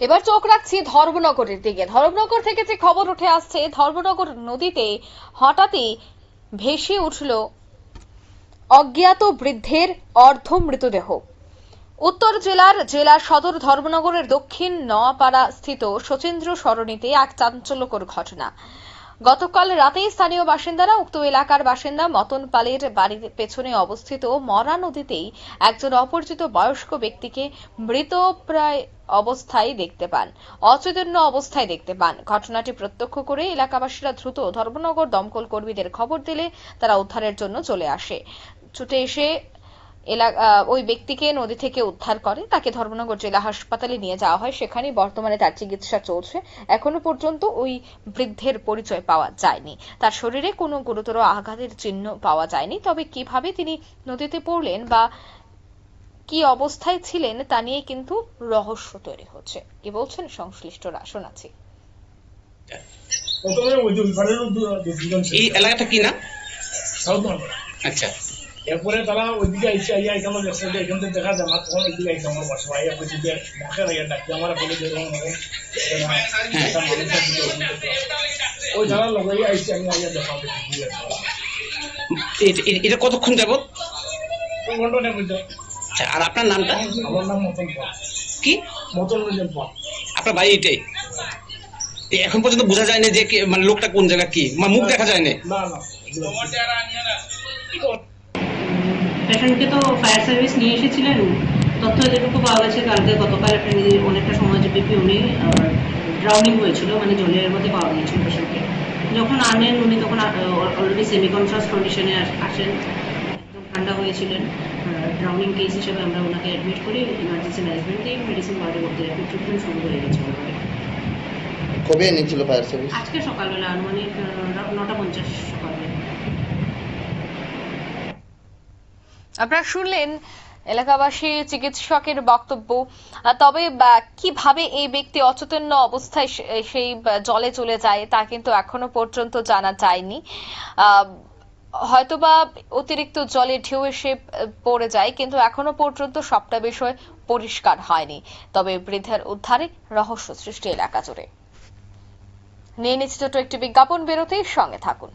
এবার চোখ রাখছি ধর্মনগরের দিকে। ধর্মনগর থেকে যে খবর উঠে আসছে, ধর্মনগর নদীতে হঠাৎই ভেসে উঠল অজ্ঞাত বৃদ্ধের অর্ধ মৃতদেহ উত্তর জেলার জেলার সদর ধর্মনগরের দক্ষিণ নোয়াপাড়া স্থিত শচীন্দ্র সরণিতে এক চাঞ্চল্যকর ঘটনা। গতকাল রাতেই স্থানীয় বাসিন্দারা উক্ত এলাকার বাসিন্দা মতন পালের বাড়ির পেছনে অবস্থিত মরা নদীতেই একজন অপরিচিত বয়স্ক ব্যক্তিকে মৃত প্রায় অবস্থায় দেখতে পান অচৈতন্য অবস্থায় দেখতে পান। ঘটনাটি প্রত্যক্ষ করে এলাকাবাসীরা দ্রুত ধর্মনগর দমকল কর্মীদের খবর দিলে তারা উদ্ধারের জন্য চলে আসে। ছুটে এসে এলা- আহ, ওই ব্যক্তিকে নদী থেকে উদ্ধার করে তাকে ধর্মনগর জেলা হাসপাতালে নিয়ে যাওয়া হয়। সেখানে বর্তমানে তার চিকিৎসা চলছে। এখনও পর্যন্ত ওই বৃদ্ধের পরিচয় পাওয়া যায়নি। তার শরীরে কোনো গুরুতর আঘাতের চিহ্ন পাওয়া যায়নি। তবে কীভাবে তিনি নদীতে পড়লেন বা কি অবস্থায় ছিলেন তা নিয়ে কিন্তু রহস্য তৈরি হচ্ছে। কি বলছেন সংশ্লিষ্টরা? শোনাচ্ছি। ওইখানের দুজন ছিল। এই এলাকাটা কি না আচ্ছা। এরপরে তারা ওইদিকে আইসে আইয়া এখানে দেখছে যে এখান থেকে দেখা যায় না তখন ওইদিকে আইসে আমার বাসা আইয়া বলছে যে মুখের আইয়া ডাকতে আমার বলে যে এরকম। ওই ধারা লগাইয়া আইসে আমি আইয়া দেখা এটা কতক্ষণ যাবত আচ্ছা আর আপনার নামটা? আমার নাম মতন কি? মতন রঞ্জন পাল। আপনার বাড়ি এটাই? এখন পর্যন্ত বোঝা যায়নি যে মানে লোকটা কোন জায়গা কি? মানে মুখ দেখা যায়নি? না না পেশেন্টকে তো ফায়ার সার্ভিস নিয়ে এসেছিলেন। তথ্য যেটুকু পাওয়া গেছে কালকে গতকাল একটা নিজে অনেকটা সময় যে ব্যাপী উনি ড্রাউনিং হয়েছিল মানে জলের মধ্যে পাওয়া গিয়েছিল পেশেন্টকে যখন আনেন উনি তখন অলরেডি সেমি কনসাস কন্ডিশনে আসেন। একদম ঠান্ডা হয়েছিলেন। ড্রাউনিং কেস হিসেবে আমরা ওনাকে অ্যাডমিট করি ইমার্জেন্সি ম্যানেজমেন্ট দিয়ে মেডিসিন ওয়ার্ডে ভর্তি রাখি ট্রিটমেন্ট শুরু হয়ে গেছে কবে এনেছিল ফায়ার সার্ভিস আজকে সকালবেলা আনুমানিক নটা পঞ্চাশ সকালবেলা। আপনারা শুনলেন এলাকাবাসী চিকিৎসকের বক্তব্য। তবে কীভাবে এই ব্যক্তি অচেতন্য অবস্থায় সেই জলে চলে যায় তা কিন্তু এখনও পর্যন্ত জানা যায়নি। হয়তোবা অতিরিক্ত জলে ঢেউ এসে পড়ে যায়, কিন্তু এখনও পর্যন্ত সবটা বিষয় পরিষ্কার হয়নি। তবে বৃদ্ধার উদ্ধারে রহস্য সৃষ্টি এলাকা জুড়ে। নিয়ে নিচ্ছি ছোট একটি বিজ্ঞাপন, বেরোতেই সঙ্গে থাকুন।